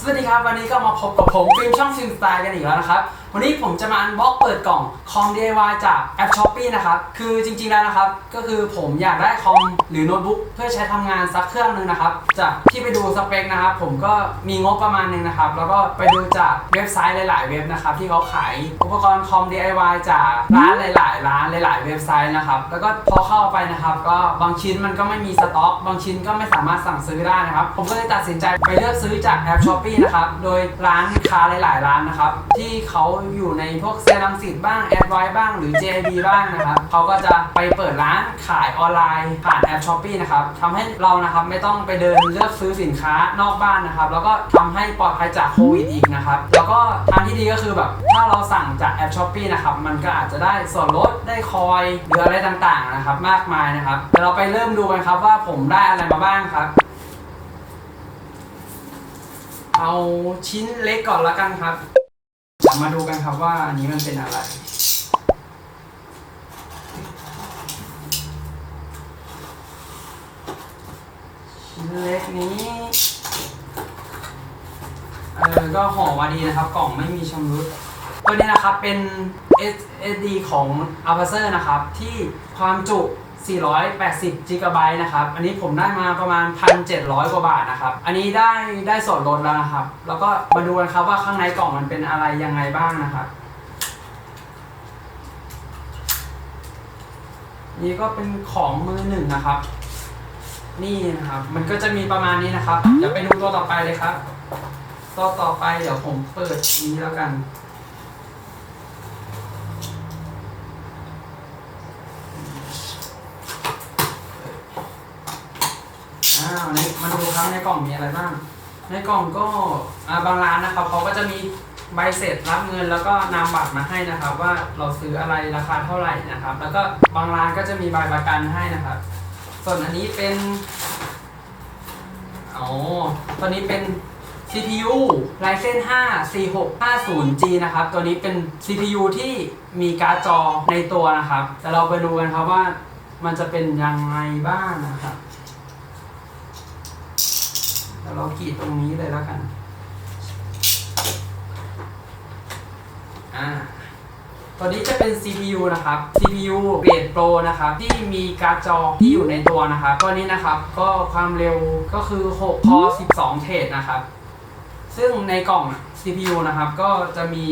สวัสดีครับ วันนี้ก็มาพบกับผมฟิล์มช่องฟิล์มสไตล์กันอีกแล้วนะครับ วันนี้ผมจะมาอันบ็อกเปิดกล่องคอม DIY จากแอป s h อ p e e นะครับ คือจริงๆแล้วนะครับ ก็คือผมอยากได้คอมหรือโน้ตบุ๊กเพื่อใช้ทำงานสักเครื่องหนึงนะครับ จากที่ไปดูสเปคนะครับ ผมก็มีงบประมาณหนึงนะครับ แล้วก็ไปดูจากเว็บไซต์หลาย ๆ เว็บนะครับ ที่เขาขายอุปกรณ์คอม DIY จากร้านหลาย ๆ ร้านหลาย ๆ เว็บไซต์นะครับ แล้วก็พอเข้าไปนะครับ ก็บางชิ้นมันก็ไม่มีสต็อก บางชิ้นก็ไม่สามารถสั่งซื้อได้นะครับ ผมก็เลยตัดสินใจไปเลือกซื้อจากแอป s h อ p e e นะครับ โดยร้านค้าหลาย ๆ ร้านนะครับ ที่เขาอยู่ในพวกเซรังสิตบ้างแอดไวบ้างหรือ JB บ้างนะครับเขาก็จะไปเปิดร้านขายออนไลน์ผ่านแอป s h อ p e e นะครับทำให้เรานะครับไม่ต้องไปเดินเลือกซื้อสินค้านอกบ้านนะครับ แล้วก็ทำให้ปลอดภัยจากโควิดอีกนะครับแล้วก็ทางที่ดีก็คือแบบถ้าเราสั่งจากแอป s h อ p e e นะครับมันก็อาจจะได้ส่วนลดได้คอยหรืออะไรต่างๆนะครับมากมายนะครับเดี๋ยวเราไปเริ่มดูกันครับว่าผมได้อะไรมาบ้างครับเอาชิ้นเล็กก่อนละกันครับ มาดูกันครับว่าอันนี้มันเป็นอะไร ชิ้นเล็กนี้เออก็ห่อมาดีนะครับ กล่องไม่มีชำรุดตัวนี้นะครับเป็น SSD ของ a p a c e r นะครับ ที่ความจุ 480 g b นะครับ อันนี้ผมได้มาประมาณ 1,700 กว่าบาทนะครับ อันนี้ได้ได้ส่วนลดแล้วนะครับ แล้วก็มาดูกันครับว่าข้างในกล่องมันเป็นอะไรยังไงบ้างนะครับ นี่ก็เป็นของมือหนึ่งนะครับ นี่นะครับ มันก็จะมีประมาณนี้นะครับ เดี๋ยวไปดูตัวต่อไปเลยครับ ตัวต่อไปเดี๋ยวผมเปิดนี้แล้วกัน วในมาดูครับในกล่องมีอะไรบ้าง ในกล่องก็บางร้านนะครับเขาก็จะมีใบเสร็จรับเงินแล้วก็นำบัตรมาให้นะครับ ว่าเราซื้ออะไรราคาเท่าไหร่นะครับ แล้วก็บางร้านก็จะมีใบประกันให้นะครับ ส่วนอันนี้เป็นอ๋อตัวนี้เป็น CPU Ryzen 5 4650G นะครับ ตัวนี้เป็น CPU ที่มีการ์ดจอในตัวนะครับ แต่เราไปดูกันครับว่ามันจะเป็นยังไงบ้างนะครับ เดี๋ยวเรากรีดตรงนี้เลยแล้วกัน อ่า ตัวนี้จะเป็น CPU นะครับ CPU เกรด Pro นะครับ ที่มีการ์ดจอที่อยู่ในตัวนะครับ ตัวนี้นะครับ ก็ความเร็วก็คือ6 core 12 เทรดนะครับ ซึ่งในกล่อง CPU นะครับ ก็จะมี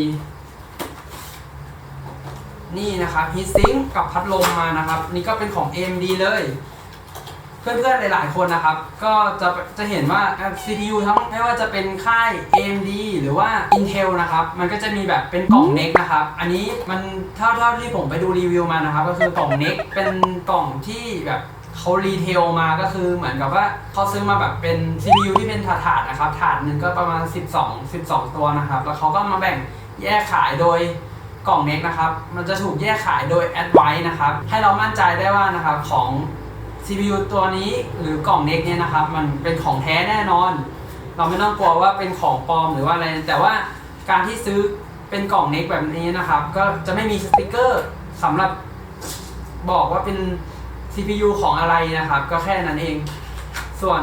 นี่นะครับ heatsink กับพัดลมมานะครับ นี่ก็เป็นของ AMD เลย เพื่อนๆหลายๆคนนะครับ ก็จะจะเห็นว่า CPU ทั้งไม่ว่าจะเป็นค่าย AMD หรือว่า Intel นะครับ มันก็จะมีแบบเป็นกล่อง NEC นะครับ อันนี้มันเท่าเท่าที่ผมไปดูรีวิวมานะครับ ก็คือกล่อง NEC เป็นกล่องที่แบบเขารีเทลมาก็คือเหมือนกับว่าเขาซื้อมาแบบเป็น CPU ที่เป็นถาดๆนะครับถาดหนึ่งก็ประมาณ 12 12 ตัวนะครับ แล้วเขาก็มาแบ่งแยกขายโดยกล่องเน็กนะครับ มันจะถูกแยกขายโดย a d v i c e นะครับ ให้เรามั่นใจได้ว่านะครับของ CPU ตัวนี้หรือกล่องเน็กเนี่ยนะครับ มันเป็นของแท้แน่นอน เราไม่ต้องกลัวว่าเป็นของปลอมหรือว่าอะไร แต่ว่าการที่ซื้อเป็นกล่องเน็กแบบนี้นะครับ ก็จะไม่มีสติกเกอร์สำหรับบอกว่าเป็น CPU ของอะไรนะครับ ก็แค่นั้นเอง ส่วน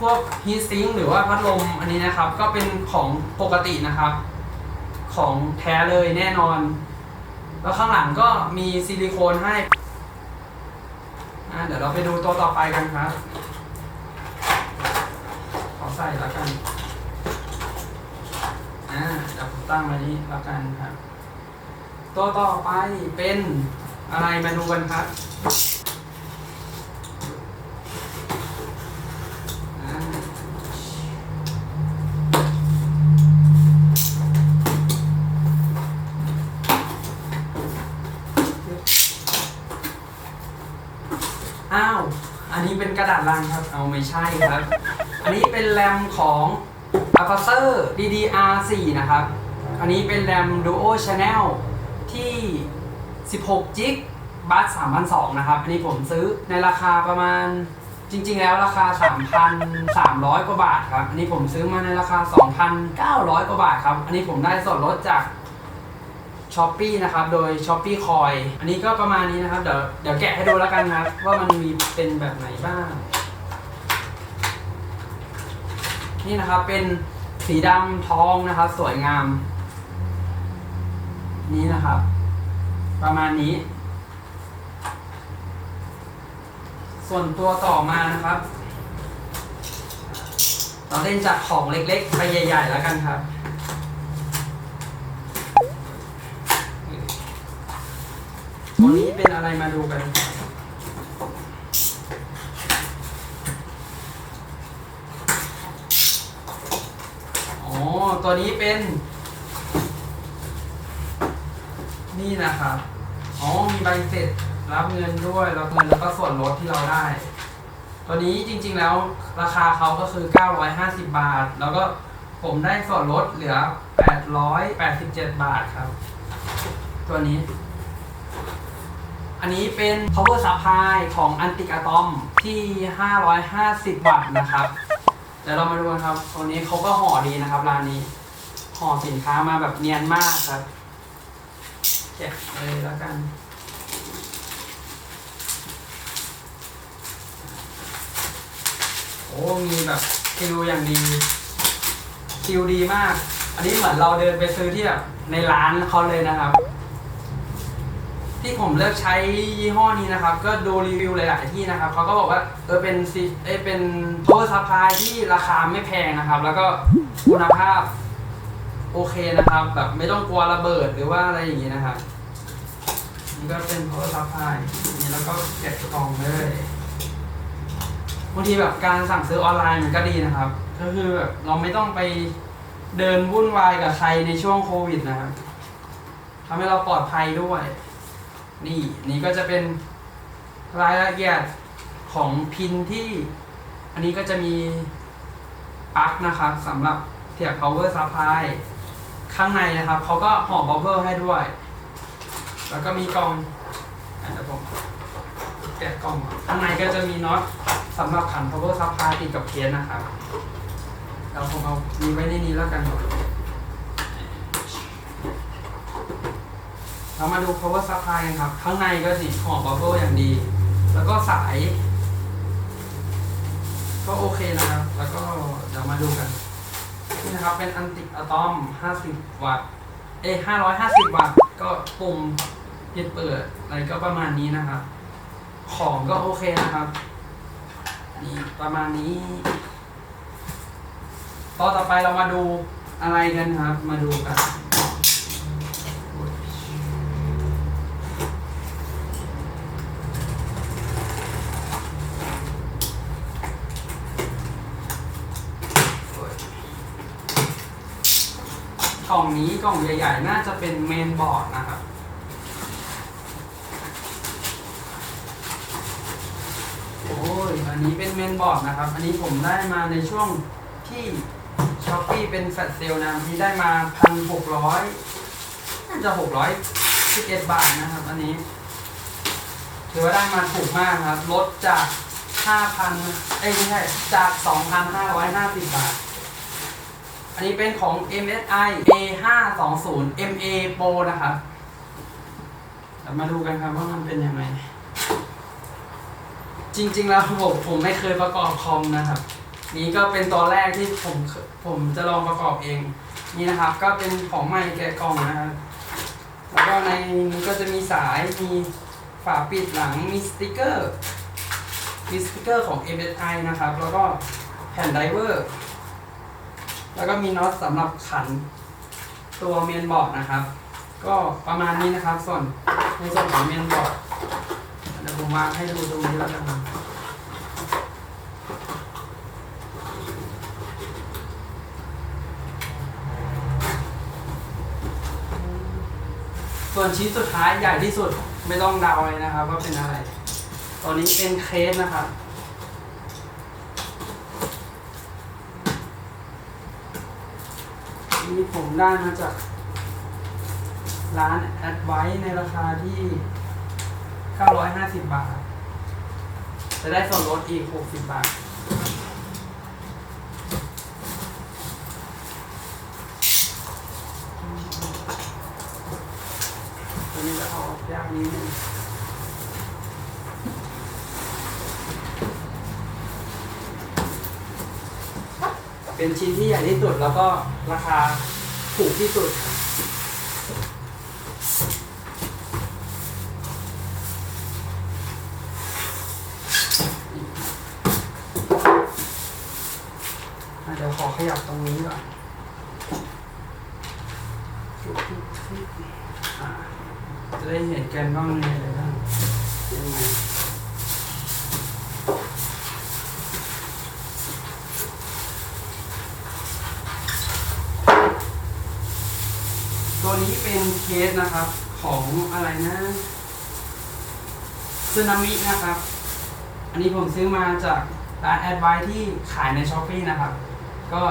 พวก heatsink หรือว่าพัดลมอันนี้นะครับ ก็เป็นของปกตินะครับ ของแท้เลยแน่นอน แล้วข้างหลังก็มีซิลิโคนให้ อะเดี๋ยวเราไปดูตัวต่อไปกันครับขอใส่แล้วกันอ่าเดี๋ยวผมตั้งไว้นี้แล้วกันครับ ตัวต่อไปเป็นอะไรมาดูกันครับ อ้าว อันนี้เป็นกระดาษลังครับ เอาไม่ใช่ครับ อันนี้เป็นแรมของ a p a c e r DDR4 นะครับ อันนี้เป็นแรม Duo Channel ที่ 16 g b บัส3,200นะครับ อันนี้ผมซื้อในราคาประมาณจริง ๆ แล้วราคา 3,300 กว่าบาทครับ อันนี้ผมซื้อมาในราคา 2,900 กว่าบาทครับ อันนี้ผมได้ส่วนลดจาก ช้อปปีนะครับ โดยช้อปปี้คอยอันนี้ก็ประมาณนี้นะครับ เดี๋ยวเดี๋ยวแกะให้ดูแล้วกันครับ ว่ามันมีเป็นแบบไหนบ้าง นี่นะครับเป็นสีดำทองนะครับ สวยงาม นี้นะครับ ประมาณนี้ ส่วนตัวต่อมานะครับ เราเล่นจากของเล็กๆ ไปใหญ่ ๆ แล้วกันครับ ตัวนี้เป็น อะไรมาดูกัน อ๋อ ตัวนี้เป็น นี่นะครับ อ๋อ มีใบเสร็จรับเงินด้วย รับเงินแล้วก็ส่วนลดที่เราได้ ตัวนี้จริงๆแล้วราคาเขาก็คือ 950 บาท แล้วก็ผมได้ส่วนลดเหลือ 887 บาทครับ ตัวนี้ อันนี้เป็น power supply ของ Antic Atom ที่ 550 วัตต์นะครับ เดี๋ยวเรามาดูกันครับ ตัวนี้เขาก็ห่อดีนะครับร้านนี้ ห่อสินค้ามาแบบเนียนมากครับแกะเลยแล้วกันโอ้ มีแบบคิวอย่างดี คิวดีมาก อันนี้เหมือนเราเดินไปซื้อที่แบบในร้านเขาเลยนะครับ ที่ผมเลือกใช้ยี่ห้อนี้นะครับ ก็ดูรีวิวหลายๆที่นะครับเขาก็บอกว่าเออเป็นซีเอยเป็น power supply ที่ราคาไม่แพงนะครับ แล้วก็คุณภาพโอเคนะครับ แบบไม่ต้องกลัวระเบิดหรือว่าอะไรอย่างนี้นะครับนี่ก็เป็น power supply นี่แล้วก็แกะกล่องเลยบางทีแบบการสั่งซื้อออนไลน์มันก็ดีนะครับ ก็คือแบบเราไม่ต้องไปเดินวุ่นวายกับใครในช่วงโควิดนะครับทำให้เราปลอดภัยด้วย นี่นี่ก็จะเป็นรายละเอียดของพินที่ อันนี้ก็จะมีปลั๊กนะครับสำหรับเสียบ power supply ข้างในนะครับเขาก็ห่อบับเบิลให้ด้วย แล้วก็มีกล่องอะเดี๋ยวผมแกะกล่องข้างในก็จะมีน็อตสำหรับขัน power supply ติดกับเคสนะครับ เราผมเอามีไว้ในนี้แล้วกัน เรามาดู power supply กันครับ ข้างในก็สิห่อบับเบิลอย่างดี แล้วก็สาย ก็โอเคนะครับ แล้วก็เดี๋ยวมาดูกัน นี่นะครับ เป็นอันติอะตอม 50 วัตต์ เอ้550 วัตต์ ก็ปุ่มปิดเปิดอะไรก็ประมาณนี้นะครับ ของก็โอเคนะครับ นี่ประมาณนี้ต่อต่อไปเรามาดูอะไรกันครับ มาดูกัน ล่องนี้กล่องใหญ่ ๆ น่าจะเป็นเมนบอร์ดนะครับโอ้ยอันนี้เป็นเมนบอร์ดนะครับ อันนี้ผมได้มาในช่วงที่ช้อปปี้เป็นแฟลชเซลนะที่ได้มาพันหกร้อยน่าจะหกร้อยสิบเอ็ดบาทนะครับ อันนี้ถือว่าได้มาถูกมากครับ ลดจากห้าพันเอ้ยไม่ใช่จากสองพันห้าร้อยห้าสิบบาท อันนี้เป็นของ MSI A520 MA Pro นะครับเดี๋ยวมาดูกันครับว่ามันเป็นยังไง จริงๆแล้วผมผมไม่เคยประกอบคอมนะครับ นี่ก็เป็นตัวแรกที่ผมผมจะลองประกอบเอง นี่นะครับ ก็เป็นของใหม่แกะกล่องนะครับแล้วก็ในนี้ก็จะมีสาย มีฝาปิดหลัง มีสติกเกอร์ มีสติกเกอร์ของ MSI นะครับ แล้วก็แผ่นไดเวอร์ แล้วก็มีน็อตสำหรับขันตัวเมนบอร์ดนะครับ ก็ประมาณนี้นะครับ ส่วนในส่วนของเมนบอร์ดเดี๋ยวผมวางให้ดูตรงนี้แล้วกันส่วนชิ้นสุดท้ายใหญ่ที่สุดไม่ต้องเดาเลยนะครับ ว่าเป็นอะไร ตอนนี้เป็นเคสนะครับ นี่ผมได้มาจากร้านแอดไวในราคาที่ 950 บาท จะได้ส่วนลดอีก 60 บาท ตัวนี้จะเอาออกยากนิดนึง เป็นชิ้นที่ใหญ่ที่สุดแล้วก็ราคาถูกที่สุดอะเดี๋ยวขอขยับตรงนี้ก่อนจะได้เห็นกันว่ามันมีอะไรบ้างยังไง ตัวนี้เป็นเคสนะครับของอะไรนะซึนามินะครับ อันนี้ผมซื้อมาจากร้านแอดไวที่ขายในช้อปปีนะครับ ก็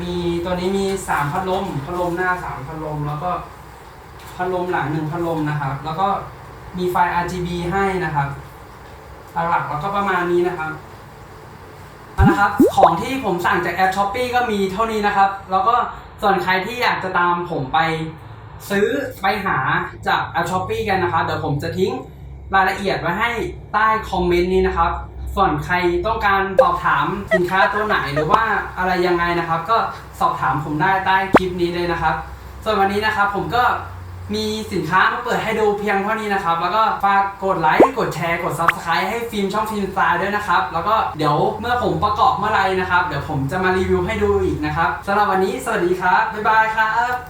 มีตัวนี้มีสามพัดลมพัดลมหน้าสามพัดลม แล้วก็พัดลมหลังหนึ่งพัดลมนะครับ แล้วก็มีไฟ RGB ให้นะครับหลักๆแล้วก็ประมาณนี้นะครับนะครับ ของที่ผมสั่งจากแอปช้อปปีก็มีเท่านี้นะครับ แล้วก็ส่วนใครที่อยากจะตามผมไป ซื้อไปหาจากแอปช้อปปีกันนะครับเดี๋ยวผมจะทิ้งรายละเอียดไว้ให้ใต้คอมเมนต์นี้นะครับ ส่วนใครต้องการสอบถามสินค้าตัวไหนหรือว่าอะไรยังไงนะครับ ก็สอบถามผมได้ใต้คลิปนี้เลยนะครับ ส่วนวันนี้นะครับผมก็มีสินค้ามาเปิดให้ดูเพียงเท่านี้นะครับ แล้วก็ฝากกดไลค์ กดแชร์ กด subscribe ให้ฟิล์มช่องฟิล์มสไตล์ด้วยนะครับ แล้วก็เดี๋ยวเมื่อผมประกอบเมื่อไรนะครับ เดี๋ยวผมจะมารีวิวให้ดูอีกนะครับสำหรับวันนี้สวัสดีครับ บ๊ายบายครับ